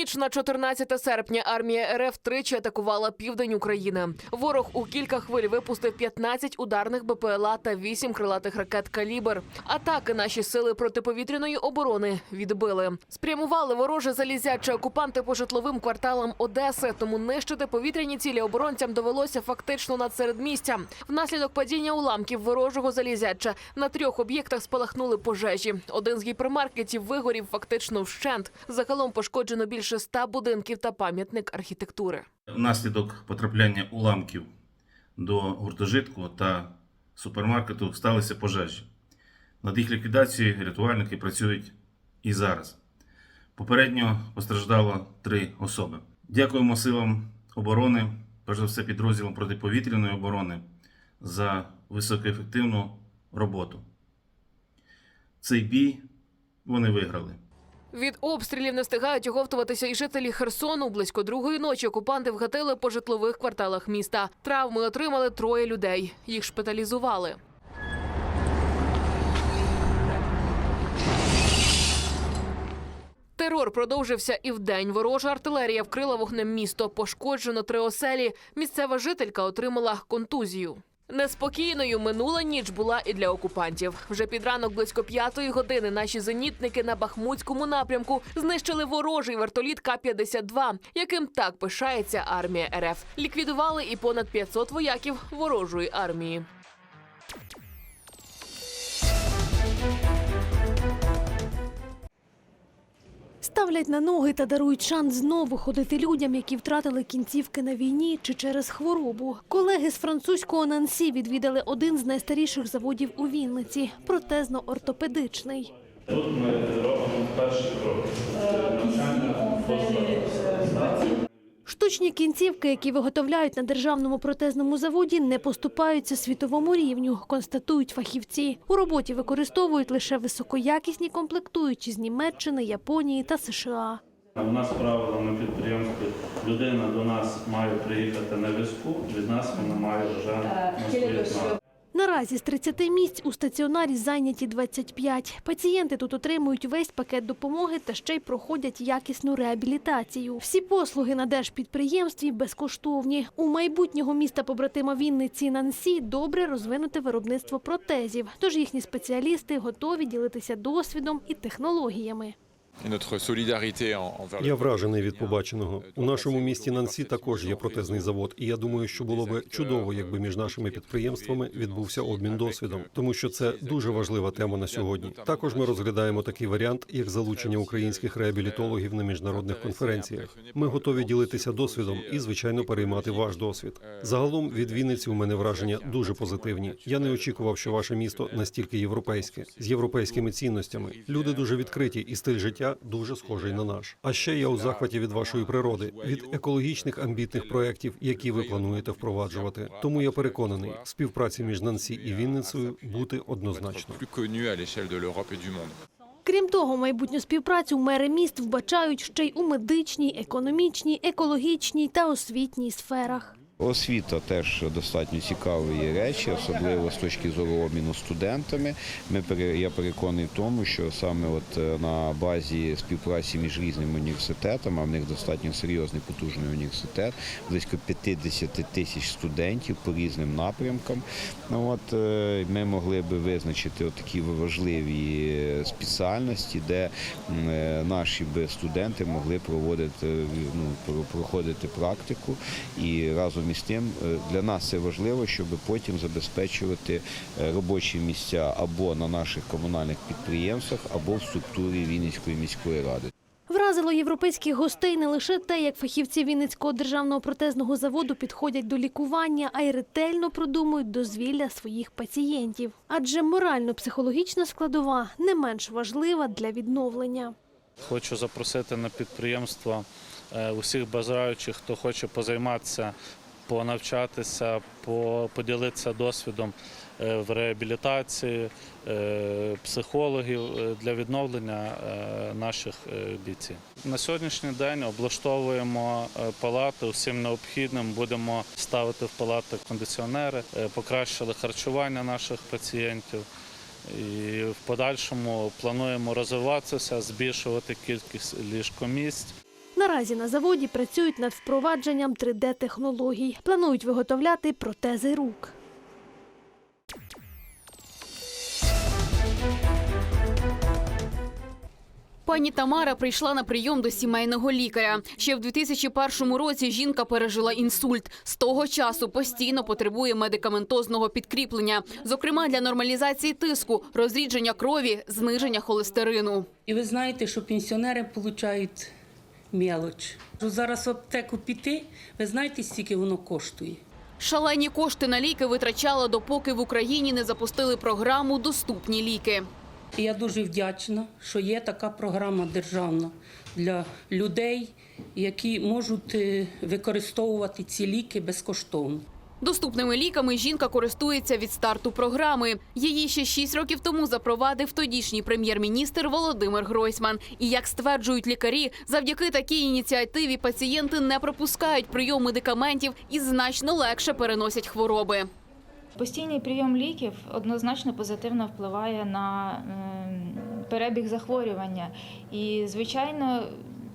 ніч на 14 серпня армія РФ тричі атакувала південь України. Ворог у кілька хвиль випустив 15 ударних БПЛА та 8 крилатих ракет «Калібр». Атаки наші сили протиповітряної оборони відбили. Спрямували вороже залізяче окупанти по житловим кварталам Одеси. Тому нищити повітряні цілі оборонцям довелося фактично над середмістя. Внаслідок падіння уламків ворожого залізяча на трьох об'єктах спалахнули пожежі. Один з гіпермаркетів вигорів фактично вщент. Загалом пошкоджено більше ста будинків та пам'ятник архітектури. Внаслідок потрапляння уламків до гуртожитку та супермаркету сталися пожежі. Над їх ліквідацією рятувальники працюють і зараз. Попередньо постраждало три особи. Дякуємо силам оборони, перш за все підрозділам протиповітряної оборони за високоефективну роботу. Цей бій вони виграли. Від обстрілів не встигають оговтуватися і жителі Херсону. Близько другої ночі окупанти вгатили по житлових кварталах міста. Травми отримали троє людей. Їх шпиталізували. Терор продовжився і вдень. Ворожа артилерія вкрила вогнем місто. Пошкоджено три оселі. Місцева жителька отримала контузію. Неспокійною минула ніч була і для окупантів. Вже під ранок близько п'ятої години наші зенітники на Бахмутському напрямку знищили ворожий вертоліт К-52, яким так пишається армія РФ. Ліквідували і понад 500 вояків ворожої армії. Ставлять на ноги та дарують шанс знову ходити людям, які втратили кінцівки на війні чи через хворобу. Колеги з французького Нансі відвідали один з найстаріших заводів у Вінниці протезно-ортопедичний. Тут ми робимо перші крок. Штучні кінцівки, які виготовляють на державному протезному заводі, не поступаються світовому рівню, констатують фахівці. У роботі використовують лише високоякісні комплектуючі з Німеччини, Японії та США. У нас правило на підприємстві людина до нас має приїхати на візку, від нас вона має вже на своїх ногах. Наразі з 30 місць у стаціонарі зайняті 25. Пацієнти тут отримують весь пакет допомоги та ще й проходять якісну реабілітацію. Всі послуги на держпідприємстві безкоштовні. У майбутнього міста побратима Вінниці Нансі добре розвинуте виробництво протезів. Тож їхні спеціалісти готові ділитися досвідом і технологіями. Я вражений від побаченого. У нашому місті Нансі також є протезний завод, і я думаю, що було би чудово, якби між нашими підприємствами відбувся обмін досвідом, тому що це дуже важлива тема на сьогодні. Також ми розглядаємо такий варіант, як залучення українських реабілітологів на міжнародних конференціях. Ми готові ділитися досвідом і, звичайно, переймати ваш досвід. Загалом від Вінниці у мене враження дуже позитивні. Я не очікував, що ваше місто настільки європейське з європейськими цінностями. Люди дуже відкриті, і стиль життя дуже схожий на наш. А ще я у захваті від вашої природи, від екологічних амбітних проєктів, які ви плануєте впроваджувати. Тому я переконаний, співпраці між Нансі і Вінницею бути однозначно. Крім того, майбутню співпрацю мери міст вбачають ще й у медичній, економічній, екологічній та освітній сферах. Освіта теж достатньо цікаві речі, особливо з точки зору обміну студентами. Ми я переконаний в тому, що саме от е, на базі співпраці між різними університетами, а в них достатньо серйозний потужний університет, близько 50 тисяч студентів по різним напрямкам. Ну, от, е, ми могли би визначити такі важливі е, спеціальності, де наші би студенти могли проводити ну, проходити практику і разом із тим е, для нас це важливо, щоб потім забезпечувати е, робочі місця або на наших комунальних підприємствах, або в структурі Вінницької міської ради. Вразило європейських гостей не лише те, як фахівці Вінницького державного протезного заводу підходять до лікування, а й ретельно продумують дозвілля своїх пацієнтів. Адже морально-психологічна складова не менш важлива для відновлення. Хочу запросити на підприємство е, усіх бажаючих, хто хоче позайматися, понавчатися, поділитися досвідом е, в реабілітації, е, психологів е, для відновлення наших бійців. На сьогоднішній день облаштовуємо палати усім необхідним. Будемо ставити в палати кондиціонери, покращили харчування наших пацієнтів. І в подальшому плануємо розвиватися, збільшувати кількість ліжкомісць. Наразі на заводі працюють над впровадженням 3D-технологій. Планують виготовляти протези рук. Пані Тамара прийшла на прийом до сімейного лікаря. Ще в 2001 році жінка пережила інсульт. З того часу постійно потребує медикаментозного підкріплення, зокрема для нормалізації тиску, розрідження крові, зниження холестерину. І ви знаєте, що пенсіонери отримують мелоч. Зараз в аптеку піти, ви знаєте, скільки воно коштує? Шалені кошти на ліки витрачала, допоки в Україні не запустили програму Доступні ліки. Я дуже вдячна, що є така програма державна для людей, які можуть е, використовувати ці ліки безкоштовно. Доступними ліками жінка користується від старту програми. Її ще шість років тому запровадив тодішній прем'єр-міністр Володимир Гройсман. І як стверджують лікарі, завдяки такій ініціативі пацієнти не пропускають прийом медикаментів і значно легше переносять хвороби. Постійний прийом ліків однозначно позитивно впливає на ем, перебіг захворювання і, звичайно,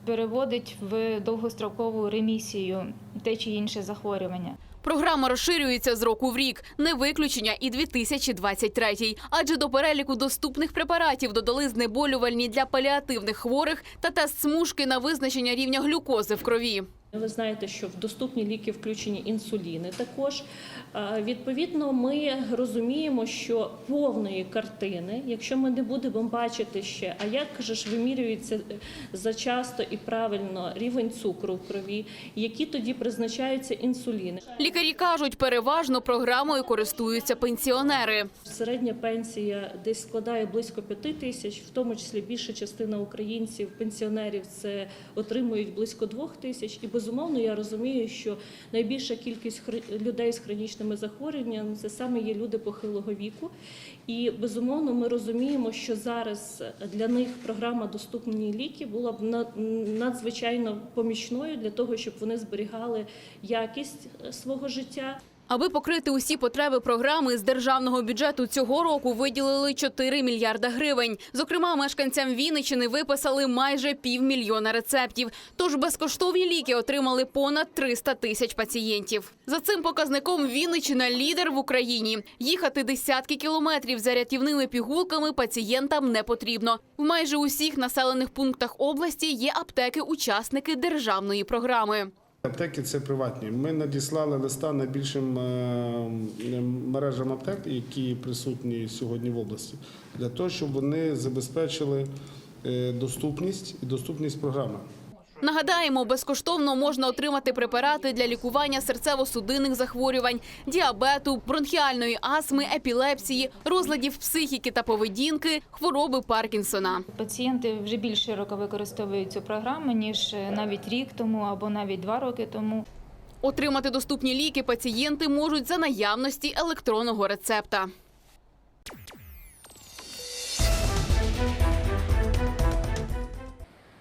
переводить в довгострокову ремісію те чи інше захворювання. Програма розширюється з року в рік, не виключення і 2023. Адже до переліку доступних препаратів додали знеболювальні для паліативних хворих та тест смужки на визначення рівня глюкози в крові. Ви знаєте, що в доступні ліки включені інсуліни. Також Е, відповідно, ми розуміємо, що повної картини, якщо ми не будемо бачити ще, а як же ж вимірюється зачасто і правильно рівень цукру в крові, які тоді призначаються інсуліни. Лікарі кажуть, переважно програмою користуються пенсіонери. Середня пенсія десь складає близько 5 тисяч, в тому числі більша частина українців, пенсіонерів це отримують близько 2 тисяч. І безумовно я розумію, що найбільша кількість людей з хронічними захворюваннями це саме є люди похилого віку. І безумовно ми розуміємо, що зараз для них програма доступні ліки була б на- надзвичайно помічною для того, щоб вони зберігали якість е, свого життя. Аби покрити усі потреби програми з державного бюджету цього року виділили 4 мільярда гривень. Зокрема, мешканцям Вінниччини виписали майже півмільйона рецептів. Тож безкоштовні ліки отримали понад 300 тисяч пацієнтів. За цим показником Вінниччина лідер в Україні. Їхати десятки кілометрів за рятівними пігулками пацієнтам не потрібно. В майже усіх населених пунктах області є аптеки-учасники державної програми. Аптеки це приватні. Ми надіслали листа найбільшим е, мережам аптек, які присутні сьогодні в області, для того, щоб вони забезпечили е, доступність і доступність програми. Нагадаємо, безкоштовно можна отримати препарати для лікування серцево-судинних захворювань, діабету, бронхіальної астми, епілепсії, розладів психіки та поведінки, хвороби Паркінсона. Пацієнти вже більш широко використовують цю програму ніж навіть рік тому або навіть два роки тому. Отримати доступні ліки пацієнти можуть за наявності електронного рецепта.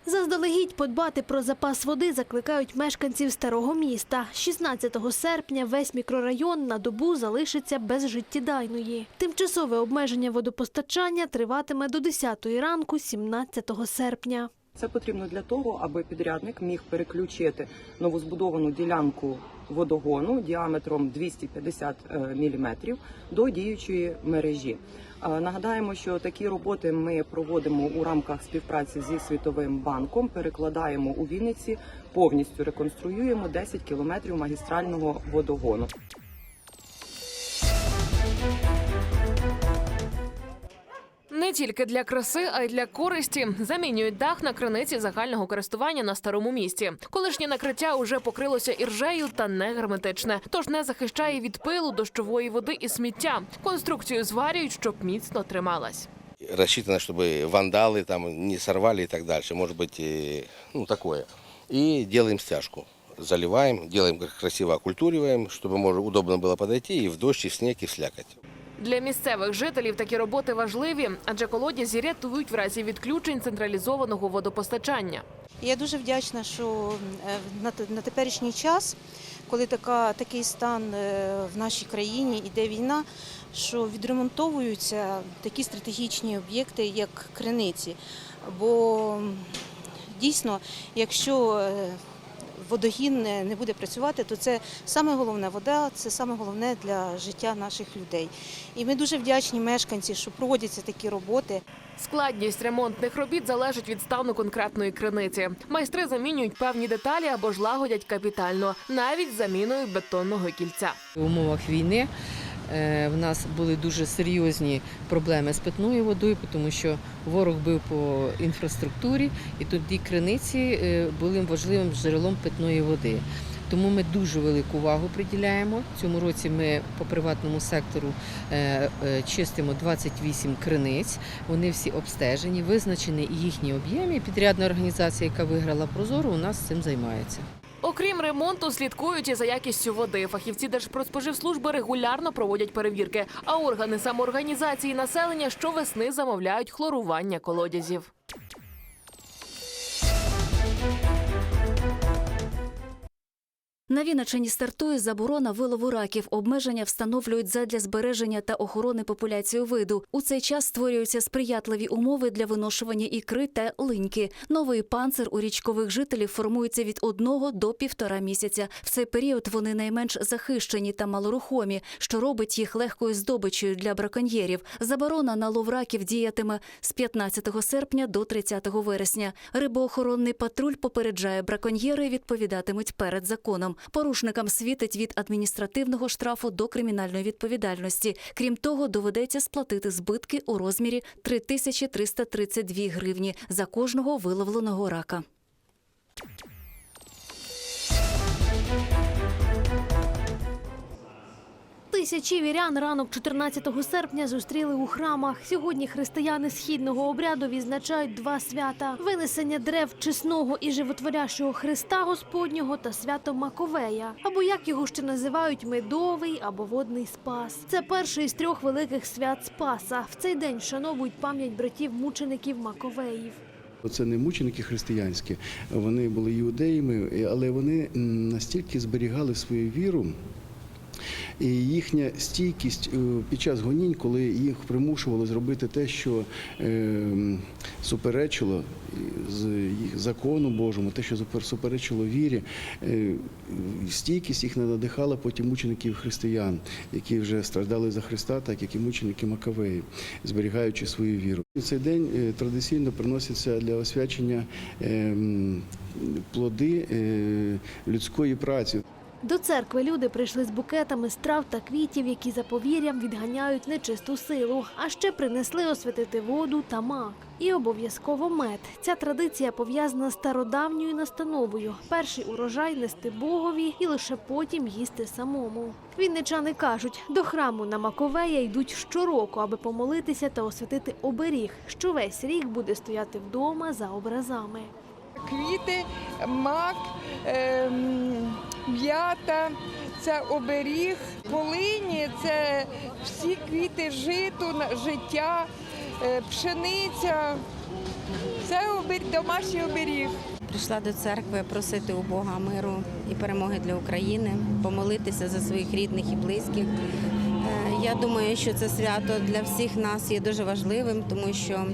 Заздалегідь подбати про запас води закликають мешканців старого міста. 16 серпня весь мікрорайон на добу залишиться без життєдайної. Тимчасове обмеження водопостачання триватиме до 10 ранку 17 серпня. Це потрібно для того, аби підрядник міг переключити новозбудовану ділянку водогону діаметром 250 мм до діючої мережі. Е, Нагадаємо, що такі роботи ми проводимо у рамках співпраці зі Світовим банком. Перекладаємо у Вінниці, повністю реконструюємо 10 кілометрів магістрального водогону. Не тільки для краси, а й для користі замінюють дах на криниці загального користування на старому місті. Колишнє накриття уже покрилося іржею та не герметичне, тож не захищає від пилу, дощової води і сміття. Конструкцію зварюють, щоб міцно трималась. рассчитано, чтобы вандалы там не сорвали и так дальше. Может быть, и, ну, такое. И делаем стяжку. Заливаем, делаем красиво, окультуриваем, чтобы можно удобно было подойти и в дождь, и в снег, и в слякоть. Для місцевих жителів такі роботи важливі, адже колодязі рятують в разі відключень централізованого водопостачання. Я дуже вдячна, що е, на теперішній час, коли така, такий стан е, в нашій країні, іде війна, що відремонтовуються такі стратегічні об'єкти, як криниці. Бо дійсно, якщо е, водогін не не буде працювати, то це саме головне вода, це саме головне для життя наших людей. І ми дуже вдячні мешканці, що проводяться такі роботи. Складність ремонтних робіт залежить від стану конкретної криниці. Майстри замінюють певні деталі або ж лагодять капітально, навіть заміною бетонного кільця. В умовах війни в нас були дуже серйозні проблеми з питною водою, тому що ворог бив по інфраструктурі, і тоді криниці е, були важливим джерелом питної води. Тому ми дуже велику увагу приділяємо. Цьому році ми по приватному сектору е, е, чистимо 28 криниць. Вони всі обстежені, визначений і їхній об'єм. Підрядна організація, яка виграла Прозору, у нас цим займається. Окрім ремонту, слідкують і за якістю води. Фахівці Держпродспоживслужби регулярно проводять перевірки, а органи самоорганізації населення щовесни замовляють хлорування колодязів. На Вінниччині стартує заборона вилову раків. Обмеження встановлюють задля збереження та охорони популяції виду. У цей час створюються сприятливі умови для виношування ікри та линьки. Новий панцир у річкових жителів формується від одного до півтора місяця. В цей період вони найменш захищені та малорухомі, що робить їх легкою здобичею для браконьєрів. Заборона на лов раків діятиме з 15 серпня до 30 вересня. Рибоохоронний патруль попереджає браконьєри відповідатимуть перед Порушникам світить від адміністративного штрафу до кримінальної відповідальності. Крім того, доведеться сплатити збитки у розмірі 3332 гривні за кожного виловленого рака. Тисячі вірян ранок 14 серпня зустріли у храмах. Сьогодні християни східного обряду відзначають два свята: винесення дерев чесного і животворящого Христа Господнього та свято Маковея, або як його ще називають медовий або водний спас. Це перший із трьох великих свят Спаса. В цей день вшановують пам'ять братів мучеників Маковеїв. Це не мученики християнські, вони були іудеями, але вони настільки зберігали свою віру. І їхня стійкість е, під час гонінь, коли їх примушували зробити те, що е, суперечило з закону Божому, те, що суперечило вірі, е, стійкість їх надихала потім мучеників християн, які вже страждали за Христа, так як і мученики Макавеї, зберігаючи свою віру. Цей день е, традиційно приносяться для освячення е, плоди е, людської праці. До церкви люди прийшли з букетами страв та квітів, які за повір'ям відганяють нечисту силу. А ще принесли освятити воду та мак. І обов'язково мед. Ця традиція пов'язана з стародавньою настановою. Перший урожай нести Богові і лише потім їсти самому. Вінничани кажуть, до храму на Маковея йдуть щороку, аби помолитися та освятити оберіг, що весь рік буде стояти вдома за образами. Квіти, мак, ем, м'ята, це оберіг, полині, це всі квіти житу, життя, е, пшениця. Це домашній оберіг. Прийшла до церкви просити у Бога миру і перемоги для України, помолитися за своїх рідних і близьких. Е, Я думаю, що це свято для всіх нас є дуже важливим, тому що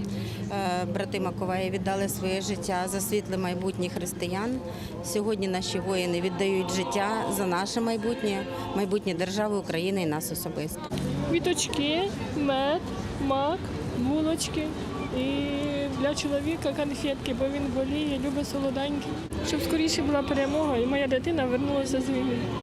брати Маковеї віддали своє життя за світле майбутнє християн. Сьогодні наші воїни віддають життя за наше майбутнє, майбутнє держави України і нас особисто. Квіточки, мед, мак, булочки і для чоловіка конфетки, бо він боліє, любить солоденькі. Щоб скоріше була перемога і моя дитина вернулася з війни.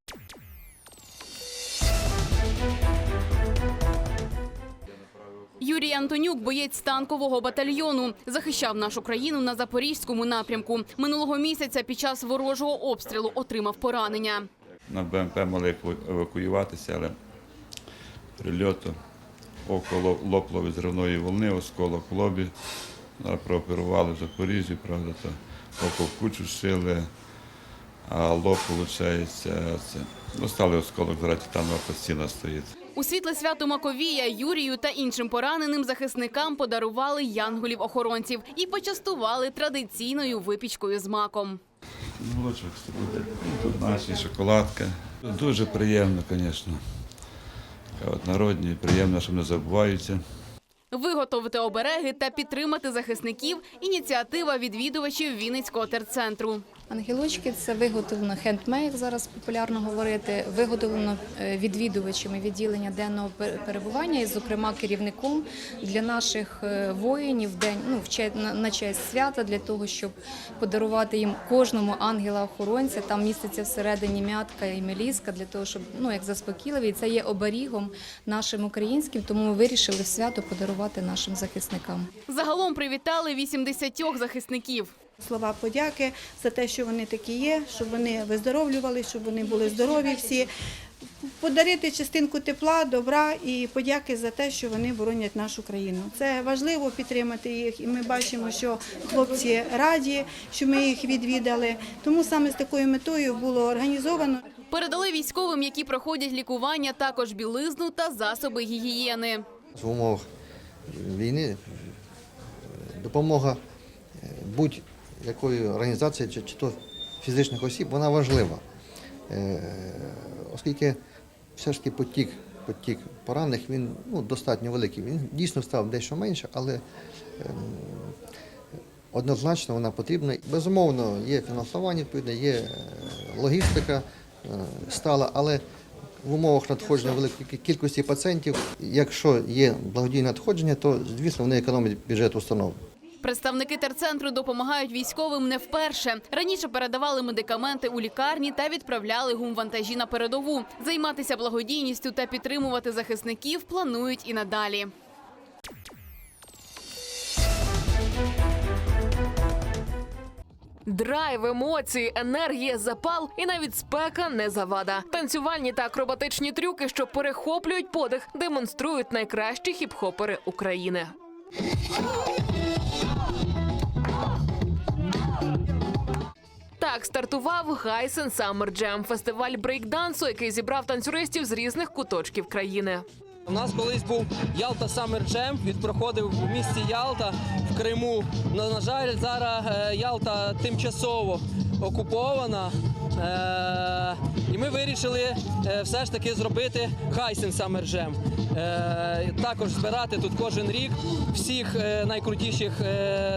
Юрій Антонюк, боєць танкового батальйону, захищав нашу країну на запорізькому напрямку. Минулого місяця під час ворожого обстрілу отримав поранення. На БМП еваку- евакуюватися, але прильоту около лопло зривної волни, осколок лобі. Прооперували в Запоріжжі, правда, то око в кучу шили, а лоб, виходить, це, достали осколок, зараз титанова пластина стоїть. У світле свято Маковія Юрію та іншим пораненим захисникам подарували янголів-охоронців і почастували традиційною випічкою з маком. Молочок. Тут наші шоколадка. Дуже приємно, звісно. От народні, приємно, що не забуваються. Виготовити обереги та підтримати захисників – ініціатива відвідувачів Вінницького терцентру. Ангелочки це виготовлено хендмейд, зараз популярно говорити, виготовлено е, відвідувачами відділення денного пер- перебування і, зокрема, керівником для наших е, воїнів день ну, на честь свята для того, щоб подарувати їм кожному ангела-охоронця. Там міститься всередині м'ятка і меліска для того, щоб ну як заспокійливі. І це є оберігом нашим українським. Тому ми вирішили свято подарувати нашим захисникам. Загалом привітали 80 захисників. Слова подяки за те, що вони такі є, щоб вони виздоровлювали, щоб вони були здорові всі. Подарити частинку тепла, добра і подяки за те, що вони боронять нашу країну. Це важливо підтримати їх, і ми бачимо, що хлопці раді, що ми їх відвідали. Тому саме з такою метою було організовано. Передали військовим, які проходять лікування, також білизну та засоби гігієни. в умовах війни е, допомога е, будь-якої організації чи, чи то фізичних осіб, вона важлива. Е, Оскільки все ж таки потік, потік поранених він ну, достатньо великий. Він дійсно став дещо менше, але ем, однозначно вона потрібна. Безумовно, є фінансування відповідне, є е, логістика е, стала, але в умовах надходження великої кількості пацієнтів, якщо є благодійне надходження, то звісно вони економлять бюджет установ. Представники терцентру допомагають військовим не вперше. Раніше передавали медикаменти у лікарні та відправляли гумвантажі на передову. Займатися благодійністю та підтримувати захисників планують і надалі. Драйв, емоції, енергія, запал і навіть спека не завада. Танцювальні та акробатичні трюки, що перехоплюють подих, демонструють найкращі хіп-хопери України. Так стартував Гайсен Summer Jam – фестиваль брейкдансу, який зібрав танцюристів з різних куточків країни. У нас колись був Ялта Summer Jam, він проходив в місті Ялта в Криму. На жаль, зараз е, Ялта тимчасово окупована. Е, і ми вирішили е, все ж таки зробити Хайсен Саммер Джем. Е, також збирати тут кожен рік всіх е, найкрутіших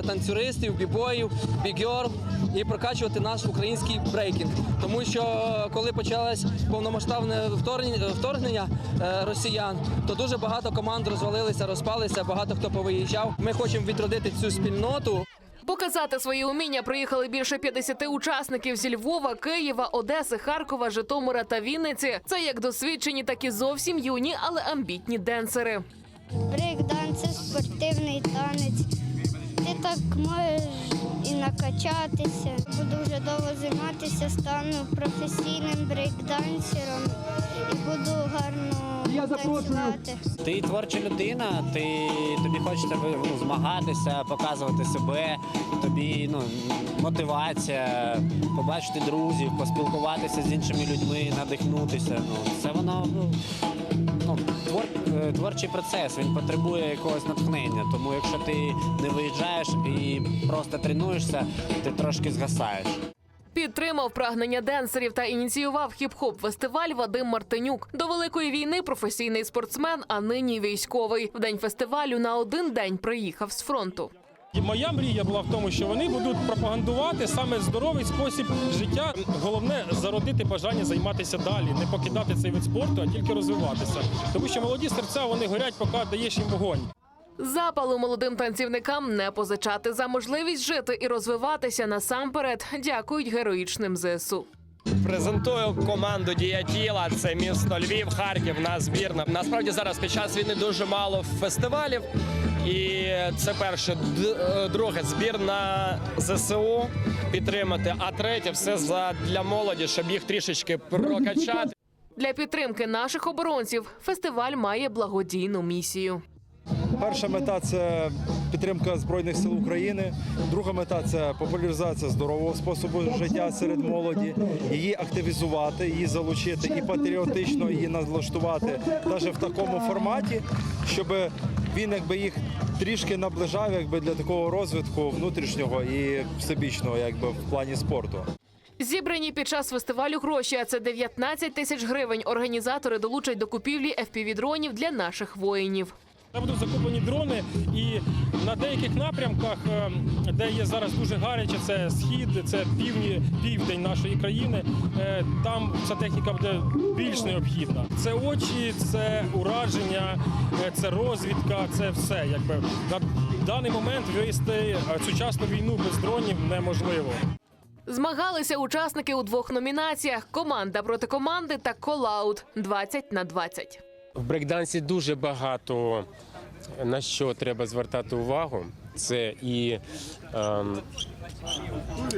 танцюристів, бібоїв, бігьор і прокачувати наш український брейкінг. Тому що коли почалось повномасштабне вторгнення, росіян, то дуже багато команд розвалилися, розпалися, багато хто повиїжджав. Ми хочемо відродити цю спільноту. Показати свої уміння приїхали більше 50 учасників зі Львова, Києва, Одеси, Харкова, Житомира та Вінниці. Це як досвідчені, так і зовсім юні, але амбітні денсери. Брейк-данс спортивний танець. Ти так можеш і накачатися. Буду вже довго займатися, стану професійним брейк-дансером і буду гарно танцювати. Ти творча людина, ти тобі хочеться ну, змагатися, показувати себе, тобі ну, мотивація, побачити друзів, поспілкуватися з іншими людьми, надихнутися. Ну, це воно ну, ну, твор, е, творчий процес, він потребує якогось натхнення. Тому якщо ти не виїжджаєш і просто тренуєшся, ти трошки згасаєш. Підтримав прагнення денсерів та ініціював хіп-хоп фестиваль Вадим Мартинюк. До великої війни професійний спортсмен, а нині військовий. В день фестивалю на один день приїхав з фронту. І Моя мрія була в тому, що вони будуть пропагандувати саме здоровий спосіб життя. Головне зародити бажання займатися далі, не покидати цей вид спорту, а тільки розвиватися. Тому що молоді серця вони горять, поки даєш їм вогонь. Запалу молодим танцівникам не позичати за можливість жити і розвиватися насамперед. Дякують героїчним ЗСУ. Презентую команду Дія тіла. Це місто Львів, Харків, на збірна. Насправді зараз під час війни дуже мало фестивалів. І це перше. Е, Друге, збір на ЗСУ підтримати. А третє, все за для молоді, щоб їх трішечки прокачати. Для підтримки наших оборонців фестиваль має благодійну місію. Перша мета це підтримка збройних сил України. Друга мета це популяризація здорового способу життя серед молоді, її активізувати, її залучити і патріотично її налаштувати навіть в такому форматі, щоб він якби їх трішки наближав, якби для такого розвитку внутрішнього і всебічного, якби в плані спорту. Зібрані під час фестивалю гроші, а це 19 тисяч гривень. Організатори долучать до купівлі FPV-дронів для наших воїнів. Та будуть закуплені дрони, і на деяких напрямках, е, де є зараз дуже гаряче, це схід, це півні, південь нашої країни. е, Там ця техніка буде більш необхідна. Це очі, це ураження, е, це розвідка, це все. Якби на даний момент вести е, сучасну війну без дронів неможливо. Змагалися учасники у двох номінаціях: команда проти команди та колаут 20 на 20. В брейкдансі дуже багато на що треба звертати увагу. Це і ем,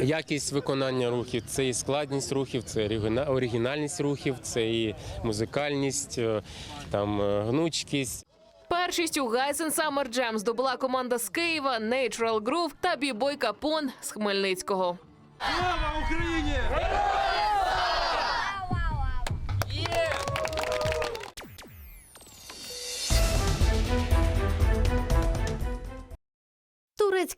якість виконання рухів, це і складність рухів, це оригінальність рухів, це і музикальність, е, там е, гнучкість. Першість у Гайсен Summer Jam здобула команда з Києва Natural Groove та бібой Капон з Хмельницького. Слава Україні!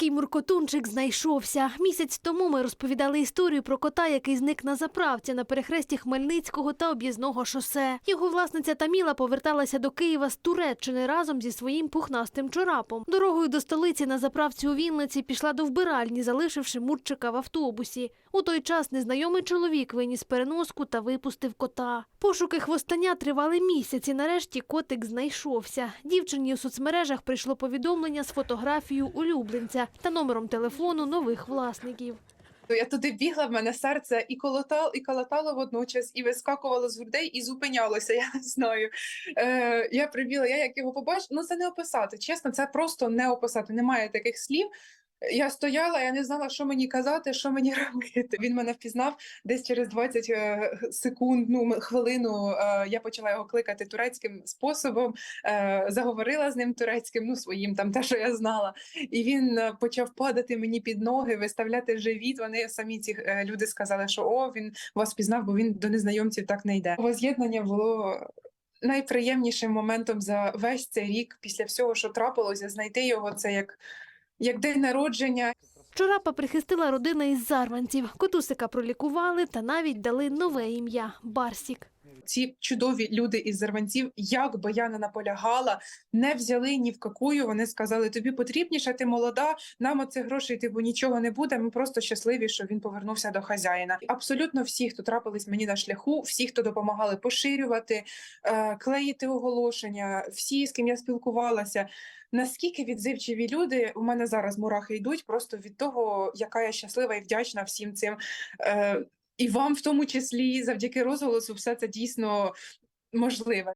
Турецький муркотунчик знайшовся. Місяць тому ми розповідали історію про кота, який зник на заправці на перехресті Хмельницького та об'їзного шосе. Його власниця Таміла поверталася до Києва з Туреччини разом зі своїм пухнастим чорапом. Дорогою до столиці на заправці у Вінниці пішла до вбиральні, залишивши мурчика в автобусі. У той час незнайомий чоловік виніс переноску та випустив кота. Пошуки хвостання тривали місяці. Нарешті котик знайшовся. Дівчині у соцмережах прийшло повідомлення з фотографією улюбленця та номером телефону нових власників. Я туди бігла, в мене серце і колотало, і колотало водночас, і вискакувало з грудей, і зупинялося. Я не знаю. Е, я прибігла, я як його побачила, ну це не описати. Чесно, це просто не описати. Немає таких слів. Я стояла, я не знала, що мені казати, що мені робити. Він мене впізнав десь через 20 е, секунд, ну хвилину. е, Я почала його кликати турецьким способом, е, заговорила з ним турецьким, ну своїм там те, що я знала. І він почав падати мені під ноги, виставляти живіт. Вони самі ці люди сказали, що о, він вас пізнав, бо він до незнайомців так не йде. Воз'єднання було найприємнішим моментом за весь цей рік після всього, що трапилося, знайти його це як, як день народження. Чорапа прихистила родина із зарванців. Котусика пролікували та навіть дали нове ім'я Барсік. Ці чудові люди із Зарванців, як би я не наполягала, не взяли ні в какую. Вони сказали: тобі потрібніше, ти молода, нам оцих грошей типу нічого не буде. Ми просто щасливі, що він повернувся до хазяїна. Абсолютно всі, хто трапились мені на шляху, всі, хто допомагали поширювати, е, клеїти оголошення, всі, з ким я спілкувалася. Наскільки відзивчиві люди у мене зараз мурахи йдуть просто від того, яка я щаслива і вдячна всім цим. Е, і вам в тому числі завдяки розголосу все це дійсно можливе.